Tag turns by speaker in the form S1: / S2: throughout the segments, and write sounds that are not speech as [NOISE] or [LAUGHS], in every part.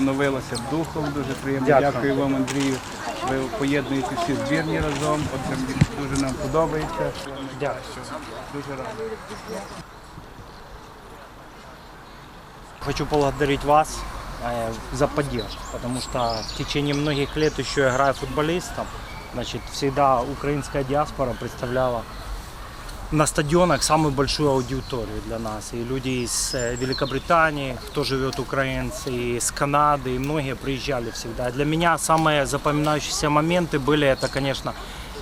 S1: оновилася духом, дуже приємно.
S2: Дякую.
S1: Дякую вам, Андрію. Ви поєднуєте всі збірні разом. Оце дуже нам подобається.
S2: Дякую.
S1: Дуже радий.
S2: Хочу поблагодарить вас э, за поддержку, потому что в течение многих лет еще играя футболистом, значит, всегда украинская диаспора представляла на стадионах самую большую аудиторию для нас. И люди из э, Великобритании, кто живет украинцы, и из Канады, и многие приезжали всегда. Для меня самые запоминающиеся моменты были, это, конечно,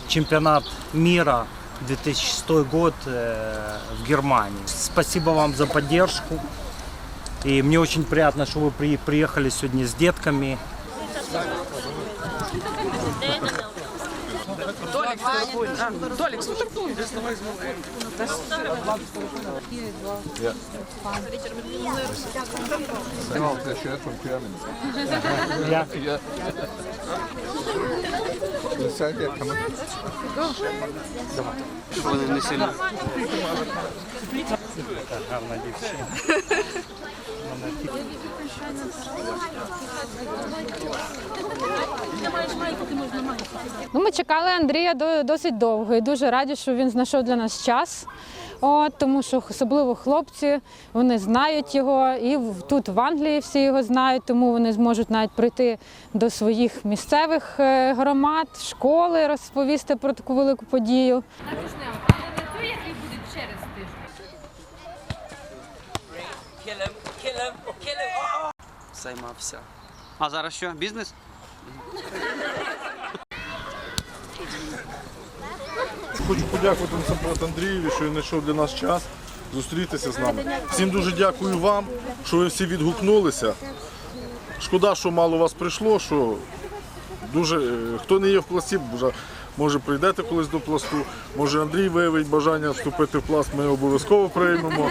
S2: чемпионат мира 2006 год э, в Германии. Спасибо вам за поддержку. И мне очень приятно, что вы при- приехали сегодня с детками.
S3: Oh.
S2: Я
S3: Yeah. The side, yeah, come on.
S2: гарна дівчина. Вона ті-
S4: Ну, ми чекали Андрія до- досить довго і дуже раді, що він знайшов для нас час. От, тому що особливо хлопці вони знають його, і тут в Англії всі його знають, тому вони зможуть навіть прийти до своїх місцевих е, громад, школи, розповісти про таку велику подію.
S5: Але не той, який буде через тиждень.
S6: займався. А зараз що? Бізнес? [LAUGHS]
S7: Хочу подякувати насамперед Андрієві, що він знайшов для нас час зустрітися з нами. Всім дуже дякую вам, що ви всі відгукнулися. Шкода, що мало вас прийшло, що дуже е, хто не є в пласті, може, прийдете колись до пласту. Може Андрій виявить бажання вступити в пласт, ми обов'язково приймемо.